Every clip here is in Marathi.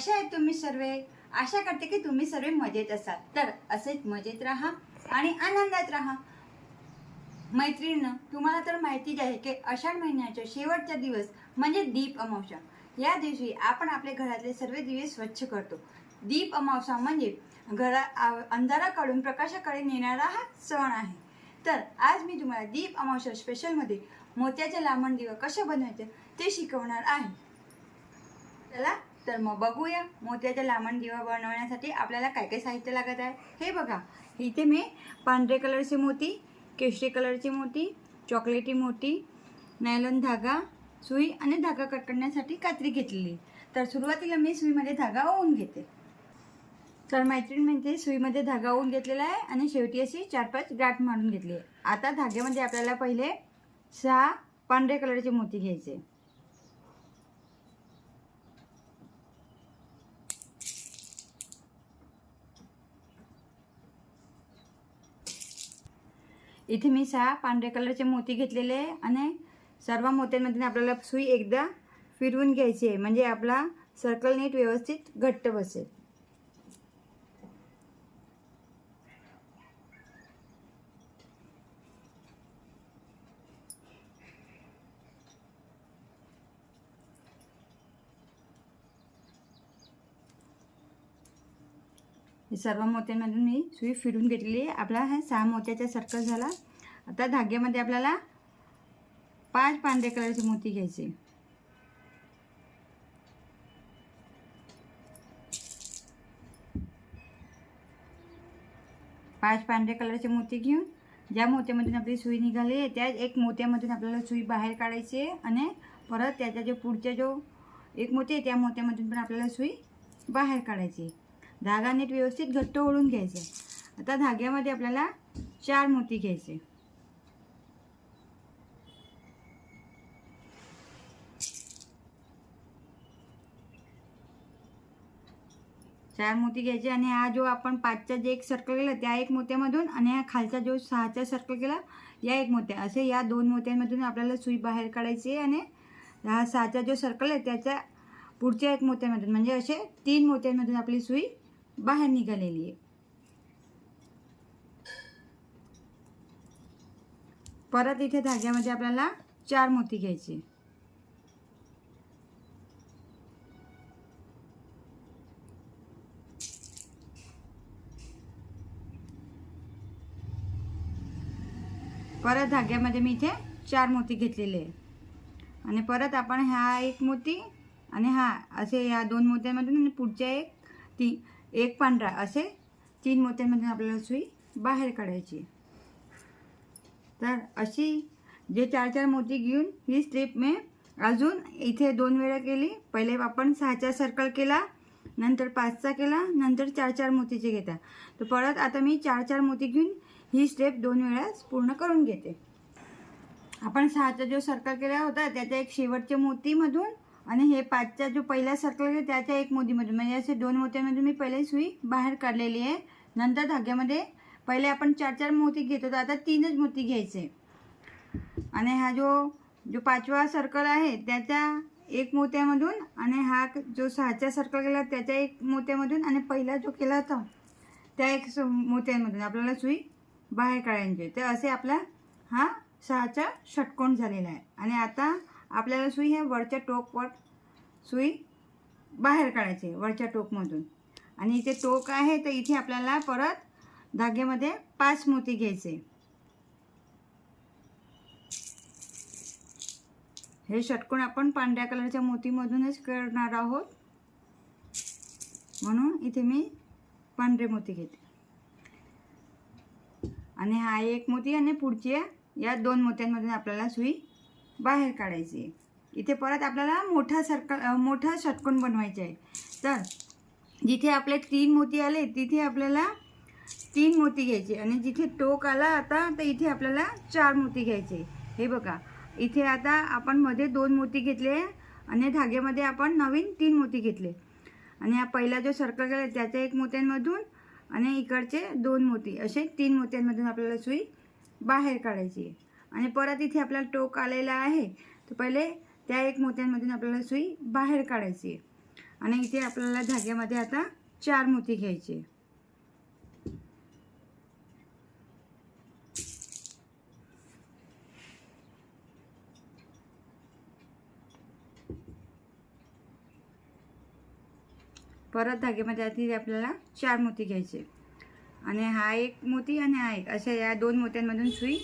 कशा आहेत तुम्ही सर्व? आशा करते की तुम्ही सर्व मजेत असाल. तर असेच मजेत राहा आणि आनंदात राहा. मैत्रिणीनं तुम्हाला तर माहितीच आहे की आषाढ महिन्याचा शेवटचा दिवस म्हणजे दीप अमावस्या. या दिवशी आपण आपल्या घरातले सर्व दिवे स्वच्छ करतो. दीप अमावस्या म्हणजे घरा अंधाराकडून प्रकाशाकडे नेणारा हा सण आहे. तर आज मी तुम्हाला दीप अमावस्या स्पेशलमध्ये मोत्याचे लांबण दिवा कसे बनवायचे ते शिकवणार आहे. चला तर मग बघूया मोत्याच्या लामण दिवा बनवण्यासाठी आपल्याला काय काय साहित्य लागत आहे. हे बघा इथे मी पांढरे कलरची मोती केशरी कलरची मोती चॉकलेटी मोती नायलॉन धागा सुई आणि धागा कट करण्यासाठी कात्री घेतलेली. तर सुरुवातीला मी सुईमध्ये धागा ओवून घेते. तर मैत्रीण म्हणजे सुईमध्ये धागा ओवून घेतलेला आहे आणि शेवटी अशी चार पाच गाठ मारून घेतली आहे. आता धाग्यामध्ये आपल्याला पहिले सहा पांढऱ्या कलरचे मोती घ्यायचे. इथे मी सहा पांढऱ्या कलरचे मोती घेतलेले आहे आणि सर्व मोत्यांमध्ये आपल्याला सुई एकदा फिरवून घ्यायची आहे. म्हणजे आपला सर्कल नीट व्यवस्थित घट्ट बसेल. हे सर्व मोत्यांमधून मी सुई फिरून घेतलेली आहे. आपला हा सहा मोत्याचा सर्कल झाला. आता धाग्यामध्ये आपल्याला पाच पांढऱ्या कलरचे मोती घ्यायची पाच पांढऱ्या कलरचे मोती घेऊन ज्या मोत्यामधून आपली सुई निघाली आहे त्या एक मोत्यामधून आपल्याला सुई बाहेर काढायची आहे आणि परत त्याच्या जो पुढच्या जो एक मोती आहे त्या मोत्यामधून पण आपल्याला सुई बाहेर काढायची आहे. धागा नीट व्यवस्थित घट्ट ओढून घ्यायचा. आता धाग्यामध्ये आपल्याला चार मोती घ्यायचे. चार मोती घ्यायचे आणि हा जो आपण पाचचा जे एक सर्कल केला त्या एक मोत्यामधून आणि हा खालचा जो सहाचा सर्कल केला या एक मोत्या. असे या दोन मोत्यांमधून आपल्याला सुई बाहेर काढायची आणि हा सहाचा जो सर्कल आहे त्याच्या पुढच्या एक मोत्यामधून. म्हणजे असे तीन मोत्यांमधून आपली सुई बाहेर निघालेली आहे. परत इथे धाग्यामध्ये आपल्याला चार मोती घ्यायचे परत धाग्यामध्ये मी इथे चार मोती घेतलेले आहे आणि परत आपण हा एक मोती आणि हा असे या दोन मोत्यांमधून आणि पुढच्या एक ती एक पांढरा असे तीन मोत्यांमधून आपल्याला सुई बाहेर काढायची. तर अशी जे चार चार मोती घेऊन ही स्टेप मी अजून इथे दोन वेळा केली. पहिले आपण सहाचा सर्कल केला नंतर पाचचा केला नंतर चार चार मोतीचे घेता तर परत आता मी चार चार मोती घेऊन ही स्टेप दोन वेळाच पूर्ण करून घेते. आपण सहाचा जो सर्कल केला होता त्याच्या एक शेवटच्या मोतीमधून आणि हे पाचचा जो पहिला सर्कल आहे त्याच्या एक मोतीमधून म्हणजे असे दोन मोत्यांमधून मी पहिले सुई बाहेर काढलेली आहे. नंतर धाग्यामध्ये पहिले आपण चार चार मोती घेत होतो आता तीनच मोती घ्यायचे. आणि हा जो जो पाचवा सर्कल आहे त्याच्या एक मोत्यामधून आणि हा जो सहाचा सर्कल केला त्याच्या एक मोत्यामधून आणि पहिला जो केला होता त्या एक स- मोत्यांमधून आपल्याला सुई बाहेर काढायची. आहे. तर असे आपला हा सहाचा षटकोन झालेला आहे. आणि आता आपल्याला सुई हे वरच्या टोकवर सुई बाहेर काढायची वरच्या टोकमधून. आणि इथे टोक आहे तर इथे आपल्याला परत धाग्यामध्ये पाच मोती घ्यायचे. हे षटकोण आपण पांढऱ्या कलरच्या मोतीमधूनच करणार आहोत. म्हणून इथे मी पांढरे मोती घेते. आणि हा एक मोती आणि पुढची या दोन मोत्यांमधून आपल्याला सुई बाहेर काढायची. आहे इथे परत आपल्याला मोठा सर्कल मोठा षटकोन बनवायचा आहे. तर जिथे आपले तीन मोती आले तिथे आपल्याला तीन मोती घ्यायचे. आणि जिथे टोक आला आता तर इथे आपल्याला चार मोती घ्यायचे हे बघा. इथे आता आपण मध्ये दोन मोती घेतले आणि धागेमध्ये आपण नवीन तीन मोती घेतले. आणि हा पहिला जो सर्कल केला त्याच्या एक मोत्यांमधून आणि इकडचे दोन मोती. असे तीन मोत्यांमधून आपल्याला सुई बाहेर काढायची आहे. आणि परत इथे आपल्याला टोक आलेला आहे. तर पहिले त्या एक मोत्यांमधून आपल्याला सुई बाहेर काढायची आहे. आणि इथे आपल्याला धाग्यामध्ये आता चार मोती घ्यायचे परत धाग्यामध्ये आधी आपल्याला चार मोती घ्यायचे आणि हा एक मोती आणि हा एक अशा या दोन मोत्यांमधून सुई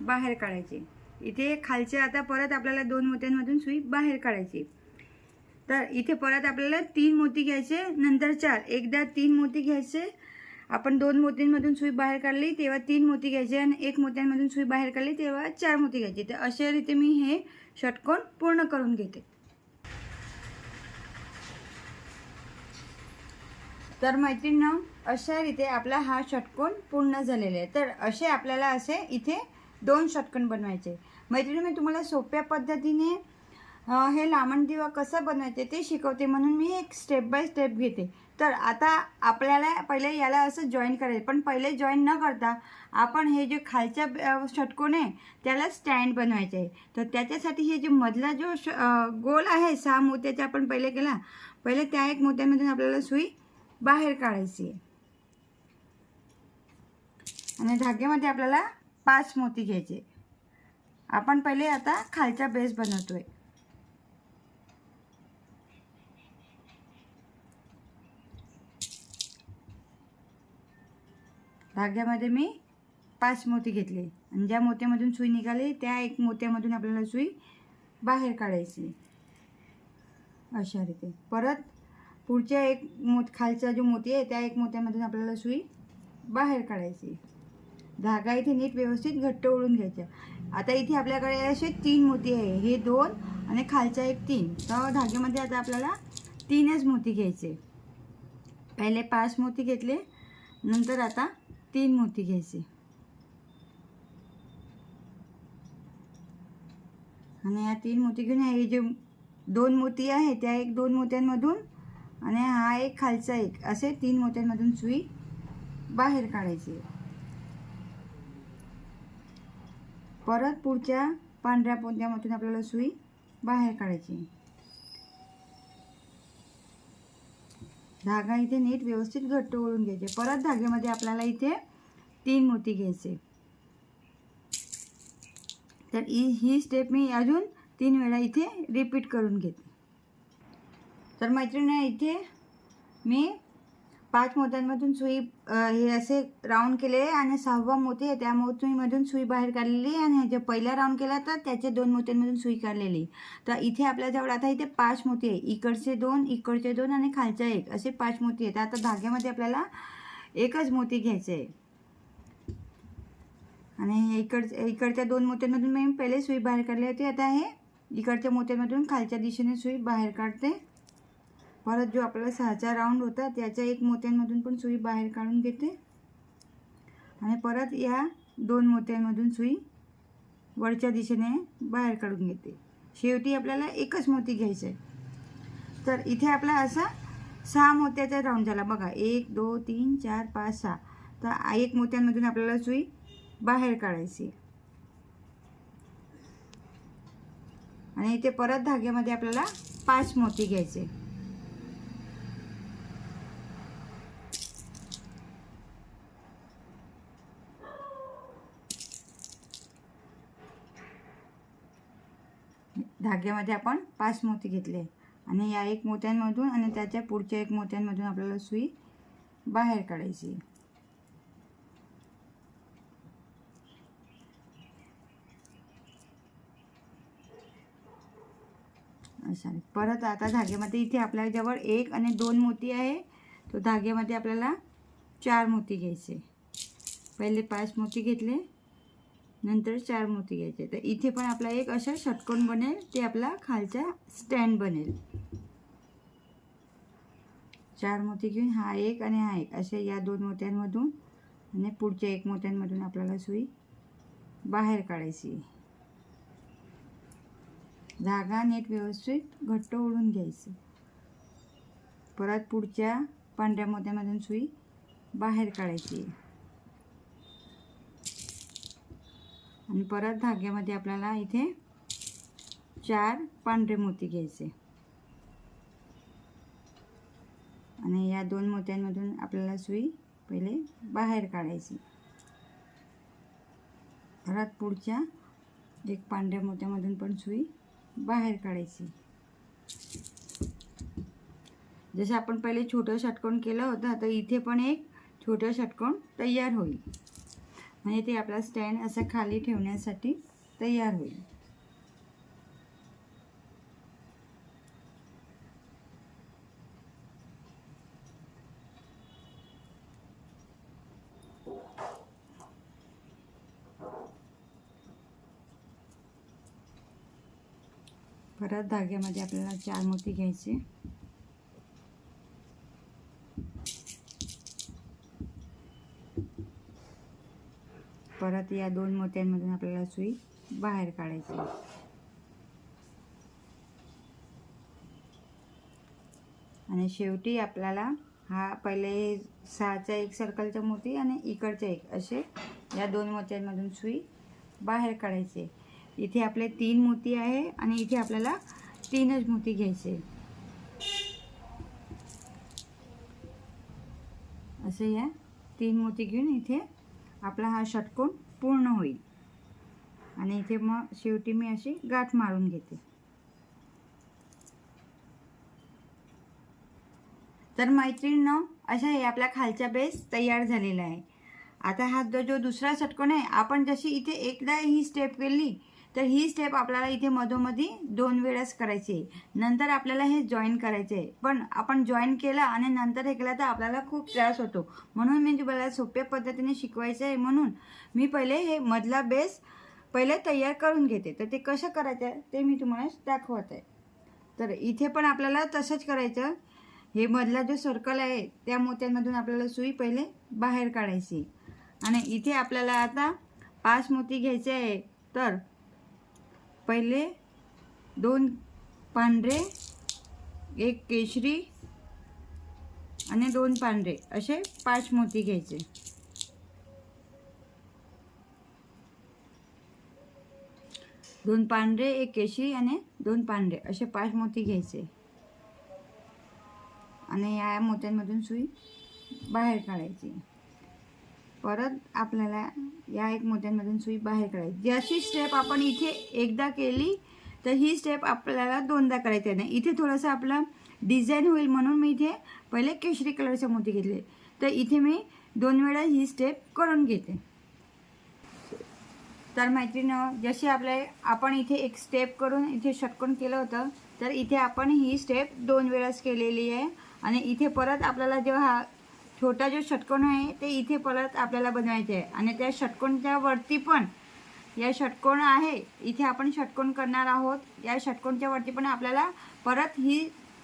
बाहेर काढायची. इथे खालचे आता परत आपल्याला दोन मोत्यांमधून सुई बाहेर काढायची. तर इथे परत आपल्याला तीन मोती घ्यायचे नंतर चार. एकदा तीन मोती घ्यायचे. आपण दोन मोतींमधून सुई बाहेर काढली तेव्हा तीन मोती घ्यायचे आणि एक मोत्यांमधून सुई बाहेर काढली तेव्हा चार मोती घ्यायचे. तर अशा रीती मी हे षटकोन पूर्ण करून घेते. तर मैत्रिणींनो अशा रीते आपला हा षटकोन पूर्ण झालेला आहे. तर असे आपल्याला असे इथे दोन षटकोन बनवायचे. मैत्रिणी मी तुम्हाला सोप्या पद्धतीने हे लामण दिवा कसं बनवायचे ते शिकवते म्हणून मी एक स्टेप बाय स्टेप घेते. तर आता आपल्याला पहिले याला असं जॉईन करायचं. पण पहिले जॉईन न करता आपण हे जे खालच्या षटकोन आहे त्याला स्टँड बनवायचे आहे. तर त्याच्यासाठी हे जे मधला जो श गोल आहे सहा मोत्याचा आपण पहिले केला. पहिले त्या एक मोत्यामधून आपल्याला सुई बाहेर काढायची आहे. आणि धाग्यामध्ये आपल्याला पाच मोती घ्यायचे. आपण पहिले आता खालचा बेस बनवतोय. धाग्यामध्ये मी पाच मोती घेतले. आणि ज्या मोत्यामधून सुई निघाली त्या एक मोत्यामधून आपल्याला सुई बाहेर काढायची. अशा रीते. परत पुढच्या एक मोत खालचा जो मोती आहे त्या एक मोत्यामधून आपल्याला सुई बाहेर काढायची. धागा इथे नीट व्यवस्थित घट्ट ओढून घ्यायचा. आता इथे आपल्याकडे असे तीन मोती आहे. हे दोन आणि खालचा एक तीन. तर धागेमध्ये आता आपल्याला तीनच मोती घ्यायचे. पहिले पाच मोती घेतले. नंतर आता तीन मोती घ्यायचे. आणि या तीन मोती घेऊन हे जे दोन मोती आहे त्या एक दोन मोत्यांमधून आणि हा एक खालचा एक. असे तीन मोत्यांमधून सुई बाहेर काढायची. परत पुढच्या पांढऱ्या पोत्यामधून आपल्याला सुई बाहेर काढायची. धागा इथे नीट व्यवस्थित घट्ट ओळून घ्यायचे. परत धाग्यामध्ये आपल्याला इथे तीन मोती घ्यायचे. तर ही ही स्टेप मी अजून तीन वेळा इथे रिपीट करून घेते. तर मैत्रिणी इथे मी पाच मोत्यांमधून सुई हे असे राऊंड केले आणि सहावा मोती आहे त्या मोतीमधून सुई बाहेर काढलेली आणि जे पहिला राऊंड केला तर त्याचे दोन मोत्यांमधून सुई काढलेली. तर इथे आपल्याजवळ आता इथे पाच मोती आहे इकडचे दोन इकडचे दोन आणि खालचा एक असे पाच मोती आहेत. आता धाग्यामध्ये आपल्याला एकच मोती घ्यायचे आहे. आणि इकड इकडच्या दोन मोत्यांमधून मी पहिले सुई बाहेर काढली होती आता हे इकडच्या मोत्यांमधून खालच्या दिशेने सुई बाहेर काढते. परत जो आपला सहाचा राऊंड होता त्याच्या एक मोत्यांमधून पण सुई बाहेर काढून घेते. आणि परत या दोन मोत्यांमधून सुई वरच्या दिशेने बाहेर काढून घेते. शेवटी आपल्याला एकच मोती घ्यायचं आहे. तर इथे आपला असा सहा मोत्याचा राऊंड झाला. बघा एक दोन तीन चार पाच सहा. तर एक मोत्यांमधून आपल्याला सुई बाहेर काढायची आणि इथे परत धाग्यामध्ये आपल्याला पाच मोती घ्यायचे धाग्यामध्ये आपण पाच मोती घेतले. आणि या एक मोत्यांमधून आणि त्याच्या पुढच्या एक मोत्यांमधून आपल्याला सुई बाहेर काढायची. अशा परत आता धाग्यामध्ये इथे आपल्याजवळ एक आणि दोन मोती आहे. तो धाग्यामध्ये आपल्याला चार मोती घ्यायचे. पहिले पाच मोती घेतले. नंतर चार मोती घ्यायचे. तर इथे पण आपला एक असा षटकोन बनेल ते आपला खालचा स्टँड बनेल. चार मोती घेऊन हा एक आणि हा एक असे या दोन मोत्यांमधून आणि पुढच्या एक मोत्यांमधून आपल्याला सुई बाहेर काढायची. धागा नीट व्यवस्थित घट्ट ओढून घ्यायचं. परत पुढच्या पांढऱ्या मोत्यामधून सुई बाहेर काढायची. आणि परत धाग्यामध्ये आपल्याला इथे चार पांढरे मोती घ्यायचे. आणि या दोन मोत्यांमधून आपल्याला सुई पहिले बाहेर काढायची. परत पुढच्या एक पांढऱ्या मोत्यामधून पण सुई बाहेर काढायची. जसं आपण पहिले छोटं षटकोण केलं होतं तर इथे पण एक छोटं षटकोण तयार होईल. म्हणजे ते आपला स्टँड असं खाली ठेवण्यासाठी तयार होईल. परत धाग्यामध्ये आपल्याला चार मोती घ्यायचे. परत या दोन मोत्यांमधून आपल्याला सुई बाहेर काढायची आणि शेवटी आपल्याला हा पहिले सहाचा एक सर्कलचा मोती आणि इकडचा एक असे या दोन मोत्यांमधून सुई बाहेर काढायचे इथे आपले तीन मोती आहे आणि इथे आपल्याला तीनच मोती घ्यायचे असे या तीन मोती घेऊन इथे आपला हा षटकोन पूर्ण होईल. आणि इथे मग शेवटी मी अशी गाठ मारून घेते. तर मैत्रिणींनो अशा हे आपला खालचा बेस तयार झालेला आहे. आता हा जो जो दुसरा षटकोन आहे आपण जशी इथे एकदा ही स्टेप केली तर ही स्टेप आपल्याला इथे मधोमधी दोन वेळेस करायची आहे. नंतर आपल्याला हे जॉईन करायचे आहे. पण आपण जॉईन केलं आणि नंतर हे केलं तर आपल्याला खूप त्रास होतो. म्हणून मी तुम्हाला सोप्या पद्धतीने शिकवायचं आहे म्हणून मी पहिले हे मधला बेस पहिले तयार करून घेते. तर ते कसं करायचं आहे ते मी तुम्हाला दाखवत आहे. तर इथे पण आपल्याला तसंच करायचं. हे मधला जो सर्कल आहे त्या मोत्यांमधून आपल्याला सुई पहिले बाहेर काढायची. आणि इथे आपल्याला आता पाच मोती घ्यायचे आहे. तर पहिले दोन पांढरे एक केशरी आणि दोन पांढरे. असे पाच मोती घ्यायचे. दोन पांढरे एक केशरी आणि दोन पांढरे. असे पाच मोती घ्यायचे. आणि या मोत्यांमधून सुई बाहेर काढायची. परत आपल्याला या एक मोत्यांमधून सुई बाहेर काढायची. जशी स्टेप आपण इथे एकदा केली तर ही स्टेप आपल्याला दोनदा करायची नाही इथे थोडंसं आपलं डिझाईन होईल म्हणून मी इथे पहिले केशरी कलरचे मोती घेतले. तर इथे मी दोन वेळा ही स्टेप करून घेते. तर मैत्रिणं जशी आपल्या आपण इथे एक स्टेप करून इथे षटकोन केलं होतं तर इथे आपण ही स्टेप दोन वेळाच केलेली आहे. आणि इथे परत आपल्याला जेव्हा हा छोटा जो षटकोन आहे ते इथे परत आपल्याला बनवायचे आहे. आणि त्या षटकोनच्या वरती पण या षटकोन आहे इथे आपण षटकोन करणार आहोत. या षटकोनच्या वरती पण आपल्याला परत ही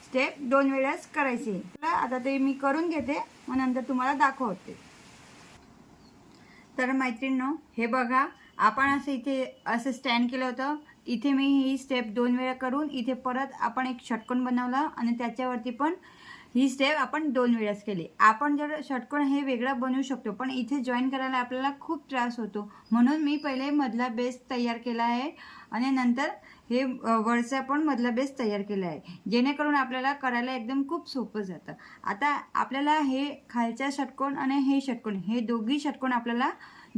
स्टेप दोन वेळाच करायची आहे. आता ते मी करून घेते मग नंतर तुम्हाला दाखवते. तर मैत्रिणींनो हे बघा आपण असं इथे असं स्टँड केलं होतं. इथे मी ही स्टेप दोन वेळा करून इथे परत आपण एक षटकोन बनवला आणि त्याच्यावरती पण ही स्टेप आपण दोन वेळेस केली. आपण जर षटकोण हे वेगळं बनवू शकतो पण इथे जॉईन करायला आपल्याला खूप त्रास होतो. म्हणून मी पहिले मधला बेस तयार केला आहे आणि नंतर हे वरचा पण मधला बेस तयार केला आहे. जेणेकरून आपल्याला करायला एकदम खूप सोपं जातं. आता आपल्याला हे खालचा षटकोन आणि हे षटकोन हे दोघी षटकोन आपल्याला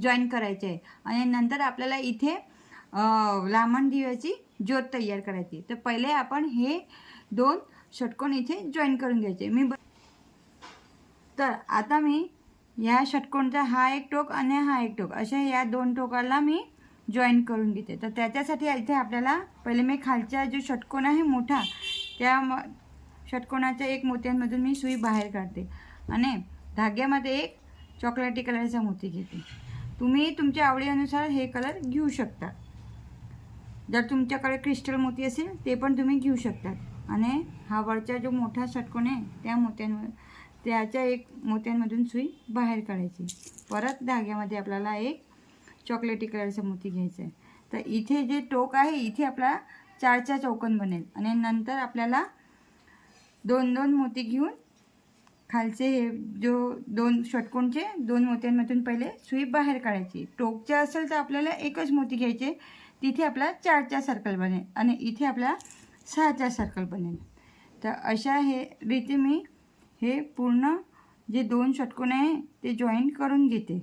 जॉईन करायचे आहे. आणि नंतर आपल्याला इथे अ, लांबण दिव्याची ज्योत तयार करायची तर पहिले आपण हे दोन षटकोन इथे जॉईन करून घ्यायचे. मी ब तर आता मी या षटकोनचा हा एक टोक आणि हा एक टोक अशा या दोन टोकाला मी जॉईन करून घेते. तर त्याच्यासाठी इथे आपल्याला पहिले मी खालचा जो षटकोन आहे मोठा त्या म षटकोनाच्या एक मोत्यांमधून मी सुई बाहेर काढते आणि धाग्यामध्ये एक चॉकलेटी कलरचा मोती घेते. तुम्ही तुमच्या आवडीनुसार हे कलर घेऊ शकता. जर तुमच्याकडे क्रिस्टल मोती असेल ते पण तुम्ही घेऊ शकतात आणि हा वरचा जो मोठा षटकोन आहे त्या मोत्यांवर त्याच्या एक मोत्यांमधून सुई बाहेर काढायची. परत धाग्यामध्ये आपल्याला एक चॉकलेटी कलरचा मोती घ्यायचा आहे. तर इथे जे टोक आहे इथे आपला चारचा चौकोन बनेल. आणि नंतर आपल्याला दोन दोन मोती घेऊन खालचे हे जो दोन षटकोनचे दोन मोत्यांमधून पहिले सुई बाहेर काढायची. टोकचे असेल तर आपल्याला एकच मोती घ्यायचे. तिथे आपला चारचा सर्कल बनेल. आणि इथे आपला सहाचा सर्कल बनेल. तर अशा हे रीती मी हे पूर्ण जे दोन षटकोन आहे ते जॉईन करून घेते.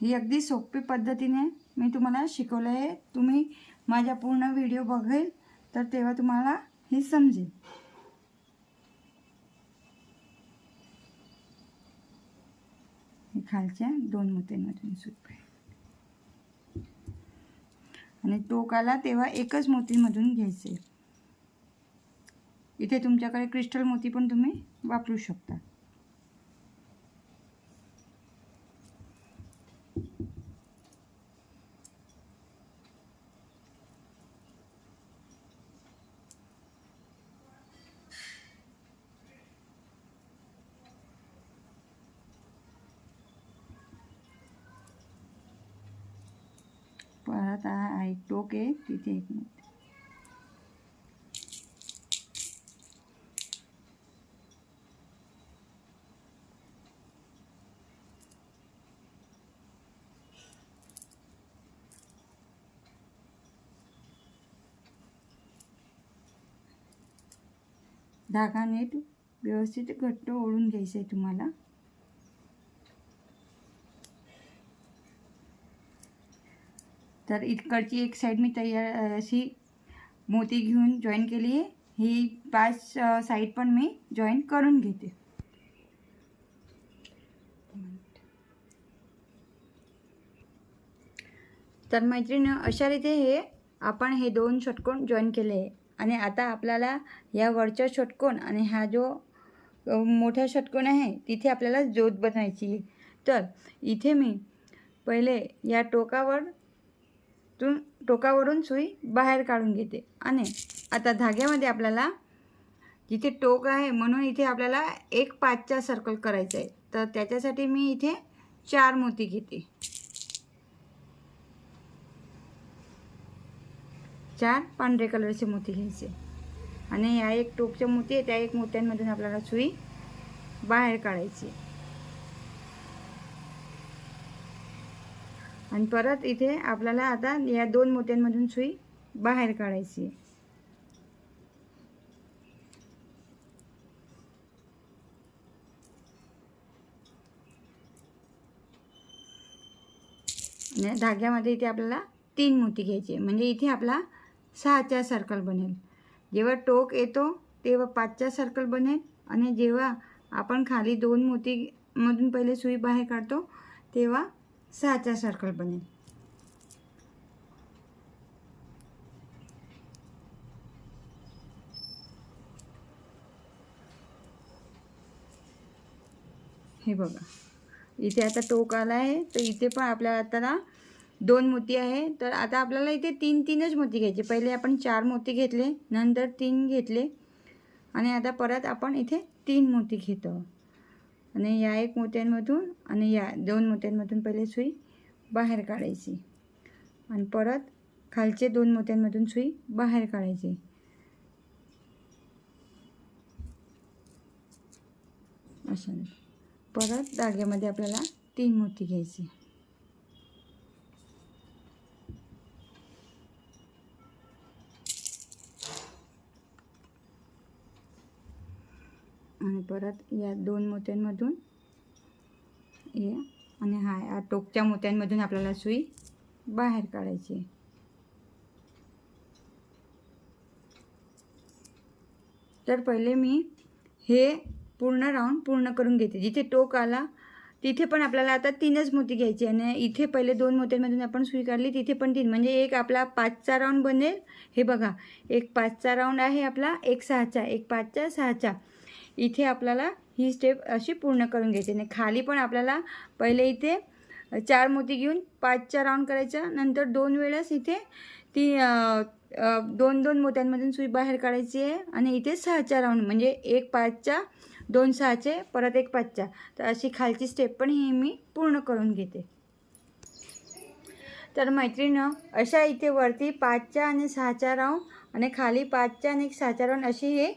ही अगदी सोपी पद्धतीने मी तुम्हाला शिकवलं आहे. तुम्ही माझ्या पूर्ण व्हिडिओ बघेल तर तेव्हा तुम्हाला हे समजेल. खालच्या दोन मोत्यांमधून सुट आणि टोकाला तेव्हा एकच मोतीमधून घ्यायचे. इथे तुमच्याकडे क्रिस्टल मोती पण तुम्ही वापरू शकता परत हा एक टोक आहे तिथे एक मोती धागा नीट व्यवस्थित घट्ट ओढून घ्यायचं आहे तुम्हाला तर इकडची एक साईड मी तयार अशी मोती घेऊन जॉईन केली आहे. ही पाच साईड पण मी जॉईन करून घेते. तर मैत्रीण अशा रीते हे आपण हे दोन षटकोन जॉईन केले आहे. आणि आता आपल्याला या वरच्या षटकोन आणि हा जो मोठा षटकोन आहे तिथे आपल्याला ज्योत बनवायची आहे. तर इथे मी पहिले या टोकावर तू टोकावरून सुई बाहेर काढून घेते. आणि आता धाग्यामध्ये आपल्याला जिथे टोक आहे म्हणून इथे आपल्याला एक पाचचा सर्कल करायचा आहे. तर त्याच्यासाठी मी इथे चार मोती घेते. चार पांढरे कलरचे मोती घ्यायचे. आणि या एक टोकच्या मोती आहे त्या एक मोत्यांमधून आपल्याला सुई बाहेर काढायची आणि परत इथे आपल्याला आता या दोन मोत्यांमधून सुई बाहेर काढायची आहे. धाग्यामध्ये इथे आपल्याला तीन मोती घ्यायचे म्हणजे इथे आपला सहाचा सर्कल बनेल. जेव्हा टोक येतो तेव्हा पाचचा सर्कल बनेल. आणि जेव्हा आपण खाली दोन मोतीमधून पहिले सुई बाहेर काढतो तेव्हा सहाचा सर्कल बनेल. हे बघा. इथे आता टोक आला आहे तर इथे पण आपल्याला आता दोन मोती आहे. तर आता आपल्याला इथे तीन तीनच मोती घ्यायचे. पहिले आपण चार मोती घेतले नंतर तीन घेतले. आणि आता परत आपण इथे तीन मोती घेतो. आणि या एक मोत्यांमधून आणि या दोन मोत्यांमधून पहिले सुई बाहेर काढायची. आणि परत खालचे दोन मोत्यांमधून सुई बाहेर काढायची. अशा. परत धाग्यामध्ये आपल्याला तीन मोती घ्यायची. आणि परत या दोन मोत्यांमधून हे आणि हा या टोकच्या मोत्यांमधून आपल्याला सुई बाहेर काढायची तर पहिले मी हे पूर्ण राऊंड पूर्ण करून घेते. जिथे टोक आला तिथे पण आपल्याला आता तीनच मोती घ्यायची आणि इथे पहिले दोन मोत्यांमधून आपण सुई काढली तिथे पण तीन. म्हणजे एक आपला पाचचा राऊंड बनेल. हे बघा एक पाचचा राऊंड आहे आपला एक सहाचा. एक पाचचा सहाचा. इथे आपल्याला ही स्टेप अशी पूर्ण करून घ्यायची. आणि खाली पण आपल्याला पहिले इथे चार मोती घेऊन पाचच्या राऊंड करायच्या. नंतर दोन वेळेस इथे ती दोन दोन मोत्यांमधून सुई बाहेर काढायची आहे. आणि इथे सहाच्या राऊंड म्हणजे एक पाचच्या दोन सहाचे परत एक पाचच्या. तर अशी खालची स्टेप पण ही मी पूर्ण करून घेते. तर मैत्रिणं अशा इथे वरती पाचच्या आणि सहाच्या राऊंड आणि खाली पाचच्या आणि एक सहाच्या राऊंड अशी हे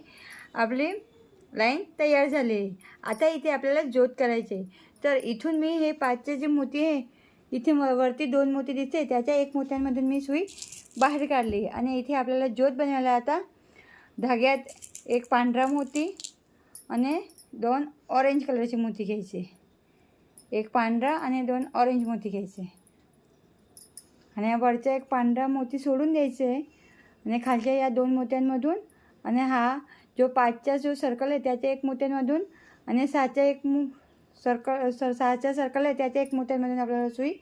आपली लाईन तयार झाली. आहे आता इथे आपल्याला ज्योत करायचे तर इथून मी हे पाचचे जे मोती आहे इथे म- वरती दोन मोती दिसते त्याच्या एक मोत्यांमधून मी सुई बाहेर काढली. आणि इथे आपल्याला ज्योत बनवायला आता धाग्यात एक पांढरा मोती आणि दोन ऑरेंज कलरची मोती घ्यायची. एक पांढरा आणि दोन ऑरेंज मोती घ्यायचे. आणि या वरचा एक पांढरा मोती सोडून द्यायचे. आणि खालच्या या दोन मोत्यांमधून आणि हा जो पाचचा जो सर्कल आहे त्याच्या एक मोत्यांमधून आणि सहाच्या एक मु सर्कल सर सहाच्या सर्कल आहे त्याच्या एक मोत्यांमधून आपल्याला सुई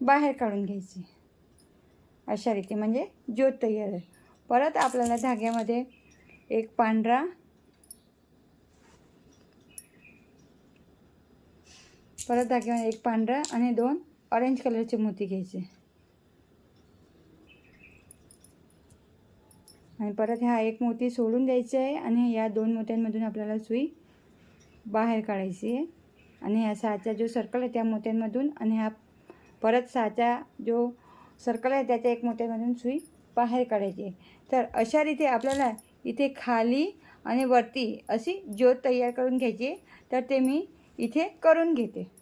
बाहेर काढून घ्यायची. अशा रीती म्हणजे ज्योत तयार आहे. परत आपल्याला धाग्यामध्ये एक पांढरा परत धाग्यामध्ये एक पांढरा आणि दोन ऑरेंज कलरचे मोती घ्यायचे. आणि परत ह्या एक मोती सोडून द्यायची आहे आणि या दोन मोत्यांमधून आपल्याला सुई बाहेर काढायची आहे. आणि ह्या सहाचा जो सर्कल आहे त्या मोत्यांमधून आणि हा परत सहाचा जो सर्कल आहे त्याच्या एक मोत्यांमधून सुई बाहेर काढायची आहे. तर अशा रीते आपल्याला इथे खाली आणि वरती अशी ज्योत तयार करून घ्यायची आहे. तर ते मी इथे करून घेते.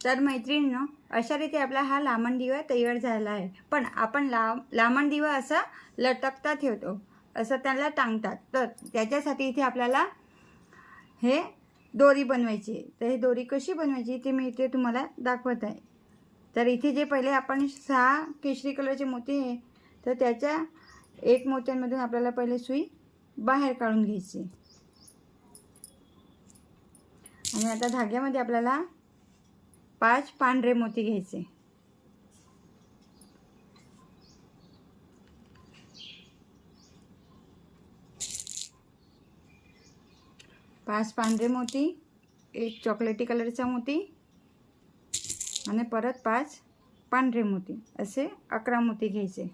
तर मैत्रिणीनं अशा रीती आपला हा लामण दिवा तयार झाला आहे. पण आपण ला लामण दिवा असा लटकता ठेवतो असं त्याला टांगतात. तर त्याच्यासाठी इथे आपल्याला हे दोरी बनवायची तर हे दोरी कशी बनवायची ते मी इथे तुम्हाला दाखवत आहे. तर इथे जे पहिले आपण सहा केशरी कलरचे मोती आहे तर त्याच्या एक मोत्यांमधून आपल्याला पहिले सुई बाहेर काढून घ्यायची. आणि आता धाग्यामध्ये आपल्याला पाच पांढरे मोती घ्यायचे. पाच पांढरे मोती एक चॉकलेटी कलरचा मोती आणि परत पाच पांढरे मोती. असे अकरा मोती घ्यायचे.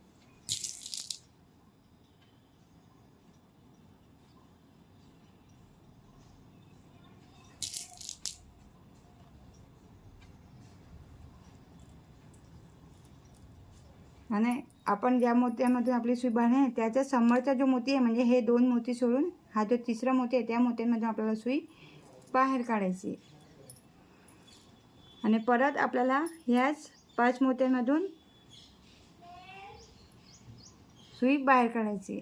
आणि आपण ज्या मोत्यामधून आपली सुई बांधली आहे त्याच्या समोरचा जो मोती आहे म्हणजे हे दोन मोती सोडून हा जो तिसरा मोती आहे त्या मोत्यांमधून आपल्याला सुई बाहेर काढायची आणि परत आपल्याला ह्याच पाच मोत्यांमधून सुई बाहेर काढायची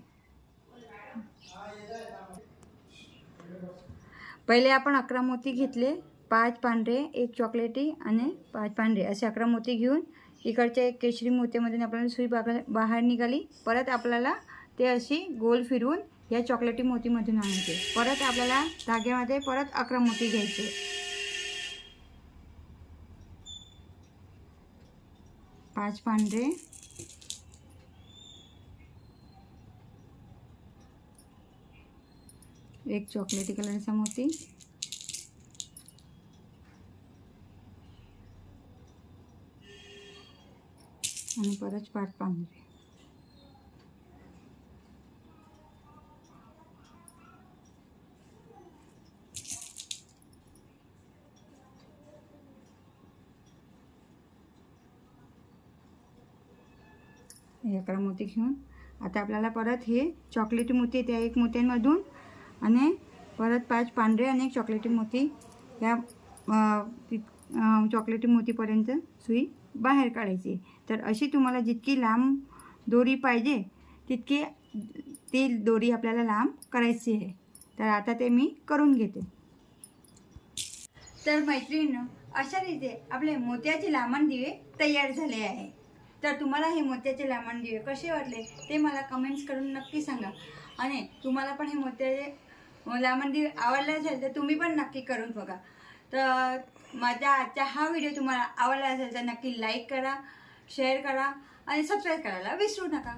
पहिले आपण अकरा मोती घेतले पाच पांढरे एक चॉकलेटी आणि पाच पांढरे. असे अकरा मोती घेऊन इकडच्या एक केशरी मोत्यामधून आपल्याला सुई बागा बाहेर निघाली. परत आपल्याला ते अशी गोल फिरवून या चॉकलेटी मोतीमधून आणायचे. परत आपल्याला धाग्यामध्ये परत अकरा मोती घ्यायचे. पाच पांढरे. एक चॉकलेटी कलरचा मोती आणि परत पाच पांढरे. अकरा मोती घेऊन. आता आपल्याला परत हे चॉकलेटी मोती त्या एक मोत्यांमधून आणि परत पाच पांढरे आणि एक चॉकलेटी मोती या चॉकलेटी मोतीपर्यंत सुई बाहेर काढायची. तर अशी तुम्हाला जितकी लांब दोरी पाहिजे तितकी ती दोरी आपल्याला लांब करायची आहे. तर आता ते मी करून घेते. तर मैत्रिणीनं अशा रीते आपले मोत्याचे लांबण दिवे तयार झाले आहे. तर तुम्हाला हे मोत्याचे लांबण दिवे कसे वाटले ते मला कमेंट्स करून नक्की सांगा. आणि तुम्हाला पण हे मोत्याचे लांबण दिवे आवडले असेल तर तुम्ही पण नक्की करून बघा. तर माझ्या आजचा हा व्हिडिओ तुम्हाला आवडला असेल तर नक्की लाईक करा शेअर करा आणि सबस्क्राईब करायला विसरू नका.